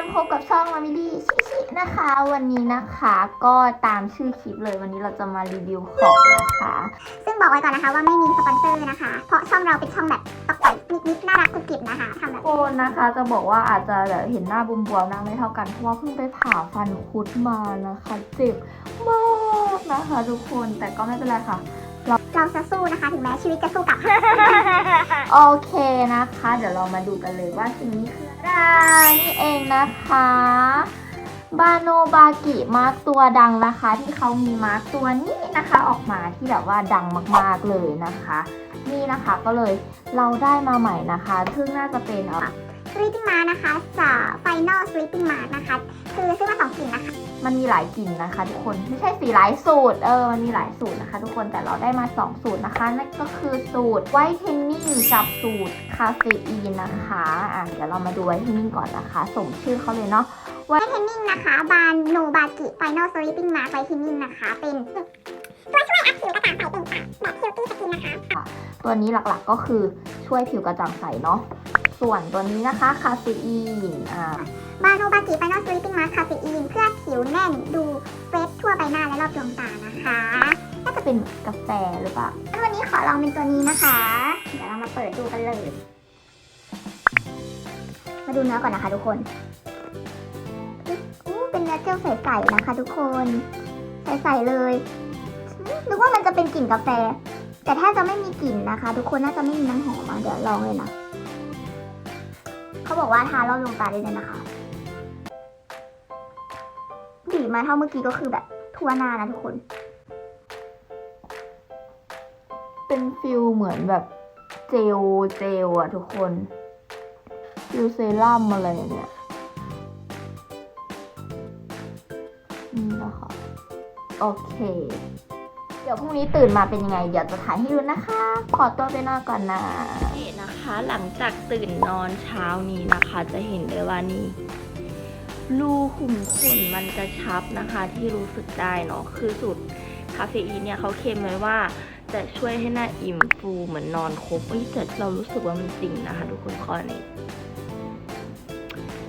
คนพบกับช่องมามิลี่ชิชินะคะ วันนี้นะคะก็ตามชื่อคลิปเลยวันนี้เราจะมารีวิวของนะคะ ซึ่งบอกไว้ก่อนนะคะว่าไม่มีสปอนเซอร์นะคะ เพราะช่องเราเป็นช่องแบบตกแต่งนิดๆน่ารักกุบกิบนะคะทำแบบทุกคนนะคะจะบอกว่าอาจจะแบบเห็นหน้าบวมๆหน้าไม่เท่ากันเพราะว่าเพิ่งไปผ่าฟันคุดมานะคะเจ็บมากนะคะ ทุกคนแต่ก็ไม่เป็นไรค่ะ เราจะสู้นะคะ ถึงแม้ชีวิตจะสู้กลับ โอเคนะคะ เดี๋ยวเรามาดูกันเลยว่าสิ่งนี้คืออะไรนี่เองนะคะบาโนบากิมาร์กตัวดังนะคะ ที่เขามีมาร์กตัวนี้นะคะ ออกมาที่แบบว่าดังมากๆเลยนะคะ นี่นะคะก็เลยเราได้มาใหม่นะคะ ซึ่งน่าจะเป็นเอ่อ Sleeping Mask นะคะจาก Final Sleeping Mask นะคะ คือซื้อมาสองกลิ่นนะคะ มันมีหลายกลิ่นนะคะทุกคนไม่ใช่สีหลายสูตร เออ มันมีหลายสูตรนะคะ ทุกคนแต่เราได้มา 2 สูตรนะคะ นั่นก็คือสูตรไวท์เทนนิ่งกับสูตรคาเฟอีนนะคะอะเดี๋ยวเรามาดูไวท์เทนนิ่งก่อนนะคะส่งชื่อเขาเลยเนาะ Whitening นะคะ บานโนบากิ Final Sleeping Mask Whitening นะคะ เป็นตัวช่วยอัพผิวกระจ่างใสเปล่งปลั่งแบบ Healthy Skin นะคะ ตัวนี้หลักๆก็คือช่วยผิวกระจ่างใสเนาะ ส่วนตัวนี้นะคะคาเฟอีนอ่าบาโนบากิ Final Sleeping Mask คาเฟอีนเพื่อผิวแน่นดูเฟรชทั่วใบหน้าและรอบดวงตานะคะน่าจะเป็นกาแฟหรือเปล่าวันนี้ขอลองเป็นตัวนี้นะคะ เดี๋ยวเรามาเปิดดูกันเลย มาดูเนื้อก่อนนะคะทุกคนอู้เป็นเนื้อเจลใสๆนะคะ ทุกคนใสๆเลยนึกว่ามันจะเป็นกลิ่นกาแฟ แต่ถ้าจะไม่มีกลิ่นนะคะ ทุกคนน่าจะไม่มีน้ำหอมเดี๋ยวลองเลยนะ เขาบอกว่าทารอบดวงตาได้เลยนะคะบีบมาเท่าเมื่อกี้ก็คือแบบทั่วหน้านะทุกคน เป็นฟิลเหมือนแบบเจลเจลอะทุกคนฟิลเซรั่มอะไรอย่างเนี่ยนี่นะคะโอเค ดี๋ยวพรุ่งนี้ตื่นมาเป็นยังไง เดี๋ยวจะถ่ายให้ดูนะคะ ขอตัวไปนอนก่อนนะนี่นะคะ หลังจากตื่นนอนเช้านี้นะคะ จะเห็นได้ว่านี่รูขุมขนมันกระชับนะคะ ที่รู้สึกได้เนาะคือสูตรคาเฟอีนเนี่ยเขาเคลมไว้ว่าจะช่วยให้หน้าอิ่มฟูเหมือนนอนครบเอ้ยแต่เรารู้สึกว่ามันจริงนะคะ ทุกคนข้อนี้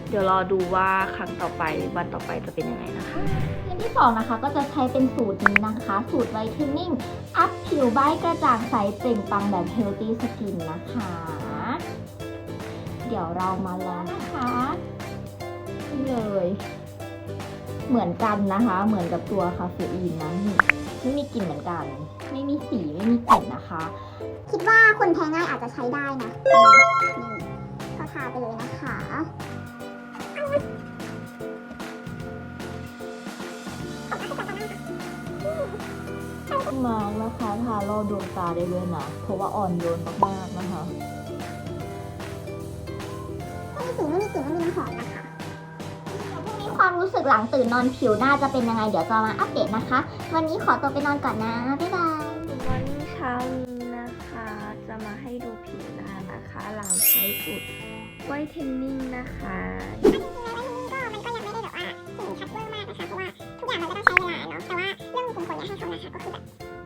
เดี๋ยวรอดูว่าครั้งต่อไปวันต่อไปจะเป็นยังไงนะคะคืนที่สองนะคะก็จะใช้เป็นสูตรนี้นะคะ สูตรไวท์เทนนิ่ง อัพผิวใบกระจ่างใสเปล่งปลังแบบเฮลตี้สกินนะคะ เดี๋ยวเรามาลองนะคะนี่เลย เหมือนกันนะคะ เหมือนกับตัวคาเฟอีนนะนี่ไม่มีกลิ่นเหมือนกัน ไม่มีสีไม่มีกลิ่นนะคะ คิดว่าคนแพ้ง่ายอาจจะใช้ได้นะนี่ก็ทาไปเลยนะคะ มาร์กนะคะทารอดวงตาได้ด้วยนะเพราะว่าอ่อนโยนมากๆนะคะไม่มีสีไม่มีกลิ่นไม่มีน้ำหอมนะคะแล้วพรุ่งนี้ความรู้สึกหลังตื่นนอนผิวหน้าจะเป็นยังไง เดี๋ยวจะมาอัปเดตนะคะ วันนี้ขอตัวไปนอนก่อนนะ บ๊ายบายวันเช้านี้นะคะ จะมาให้ดูผิวหน้านะคะ หลังใช้สูตรไวท์เทนนิ่งนะคะจริงๆแล้วมันก็ยังไม่ได้แบบว่าเห็นชัดเวอร์มากนะคะเพราะว่า อย่างมันก็ต้องใช้เวลาเนาะแต่ว่าเรื่องคุณควรอยากให้เขานะคะก็คือแบบ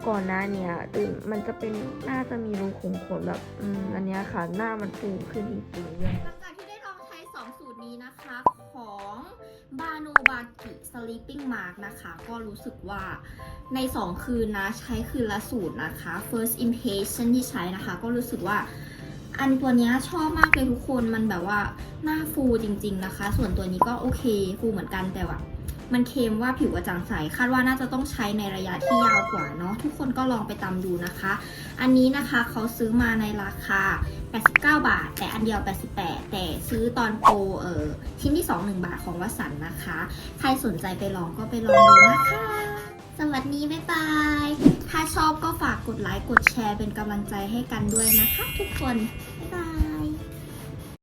ก่อนหน้าเนี้ยตื่นมันจะเป็นน่าจะมีรูขุมขนแบบอืมอันเนี้ยค่ะ หน้ามันฟูขึ้นจริงๆเลยหลังจากที่ได้ลองใช้ 2 สูตรนี้นะคะของบาโนบากิ Sleeping Mask นะคะ ก็รู้สึกว่าใน 2 คืนนะ ใช้คืนละสูตรนะคะ First Impression ที่ใช้นะคะ ก็รู้สึกว่าอันตัวเนี้ยชอบมากเลยทุกคนมันแบบว่าหน้าฟูจริง ๆนะคะ ส่วนตัวนี้ก็โอเคฟูเหมือนกันแต่ว่า มันเคลมว่าผิวกระจ่างใส คาดว่าน่าจะต้องใช้ในระยะที่ยาวกว่าเนาะ ทุกคนก็ลองไปตามดูนะคะ อันนี้นะคะเขาซื้อมาในราคา 89 บาท แต่อันเดียว 88 แต่ซื้อตอนโปรเออชิ้นที่ 2 1 บาทของวสันนะคะ ใครสนใจไปลองก็ไปลองดูนะคะ สวัสดี บ๊ายบาย ถ้าชอบก็ฝากกดไลค์ กดแชร์เป็นกำลังใจให้กันด้วยนะคะ ทุกคน บ๊ายบาย